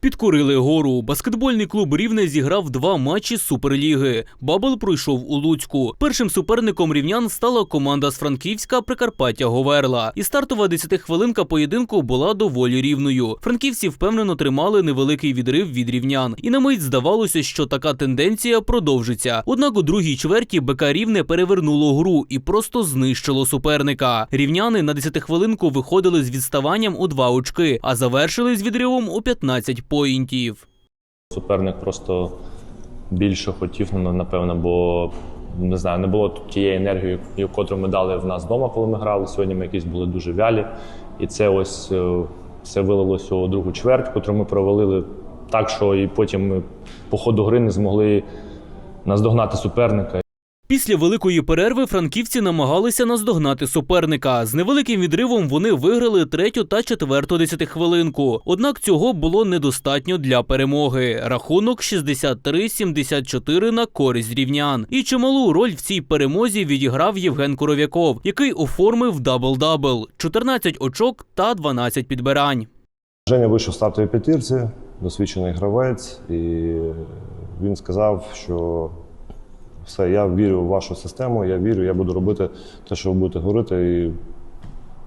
Підкорили гору. Баскетбольний клуб Рівне зіграв два матчі Суперліги. Бабл пройшов у Луцьку. Першим суперником рівнян стала команда з Франківська Прикарпаття Говерла. І стартова 10-хвилинка поєдинку була доволі рівною. Франківці впевнено тримали невеликий відрив від рівнян. І на мить здавалося, що така тенденція продовжиться. Однак у другій чверті БК Рівне перевернуло гру і просто знищило суперника. Рівняни на 10-хвилинку виходили з відставанням у два очки, а завершили з відривом у 15 поінтів. Суперник просто більше хотів, ну, напевно, бо не знаю, не було тієї енергії, яку ми дали в нас вдома, коли ми грали. Сьогодні ми якісь були дуже вялі. І це ось е, все вилилося у другу чверть, яку ми провалили так, що і потім ми по ходу гри не змогли наздогнати суперника. Після великої перерви франківці намагалися наздогнати суперника. З невеликим відривом вони виграли третю та четверту десятихвилинку. Однак цього було недостатньо для перемоги. Рахунок 63-74 на користь рівнян. І чималу роль в цій перемозі відіграв Євген Коров'яков, який оформив дабл-дабл – 14 очок та 12 підбирань. Женя вийшов стартовій п'ятірці, досвідчений гравець, і він сказав, що все, я вірю в вашу систему, я вірю, я буду робити те, що ви будете говорити, і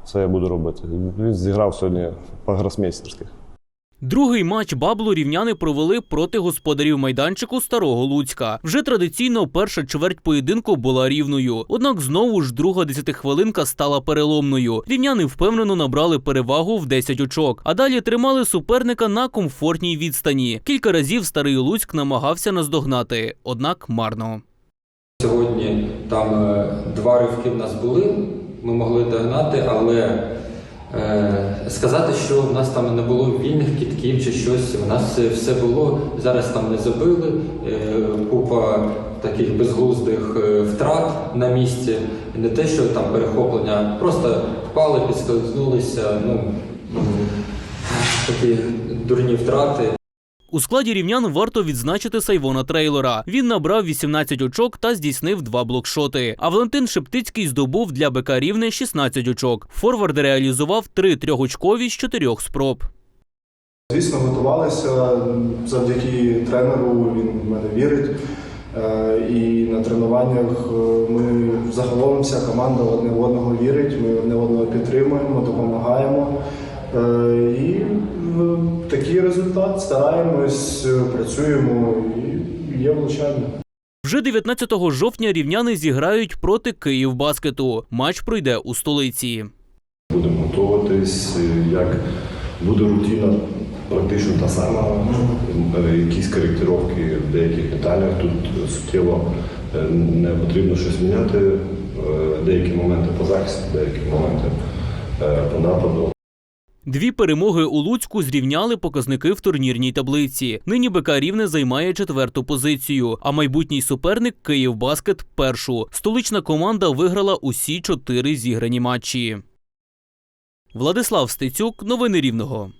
все я буду робити. Він зіграв сьогодні по-гросмейстерськи. Другий матч Баблу рівняни провели проти господарів майданчику Старого Луцька. Вже традиційно перша чверть поєдинку була рівною. Однак знову ж друга десятихвилинка стала переломною. Рівняни впевнено набрали перевагу в 10 очок, а далі тримали суперника на комфортній відстані. Кілька разів старий Луцьк намагався наздогнати, однак марно. Сьогодні там е, два ривки в нас були, ми могли догнати, але е, сказати, що в нас там не було вільних кітків чи щось, у нас все було. Зараз там не забили, е, купа таких безглуздих втрат на місці. Не те, що там перехоплення, просто впали, підскользнулися. Ну, такі дурні втрати. У складі рівнян варто відзначити Сайвона Трейлора. Він набрав 18 очок та здійснив два блокшоти. А Валентин Шептицький здобув для БК Рівне 16 очок. Форвард реалізував три трьохочкові з чотирьох спроб. Звісно, готувалися завдяки тренеру. Він в мене вірить. Е, І на тренуваннях е, ми загалом вся команда одне в одного вірить. Ми одне одного підтримуємо, допомагаємо. Е, І результат стараємось, е, працюємо і є влучання. Вже 19 жовтня рівняни зіграють проти Київбаскету. Матч пройде у столиці. Будемо готуватись, як буде рутина практично та сама. Е, Якісь коректировки в деяких деталях тут суттєво е, не потрібно щось міняти. Е, Деякі моменти по захисту, деякі моменти е, по нападу. Дві перемоги у Луцьку зрівняли показники в турнірній таблиці. Нині БК Рівне займає четверту позицію, а майбутній суперник Київбаскет першу. Столична команда виграла усі чотири зіграні матчі. Владислав Стецюк, новини Рівного.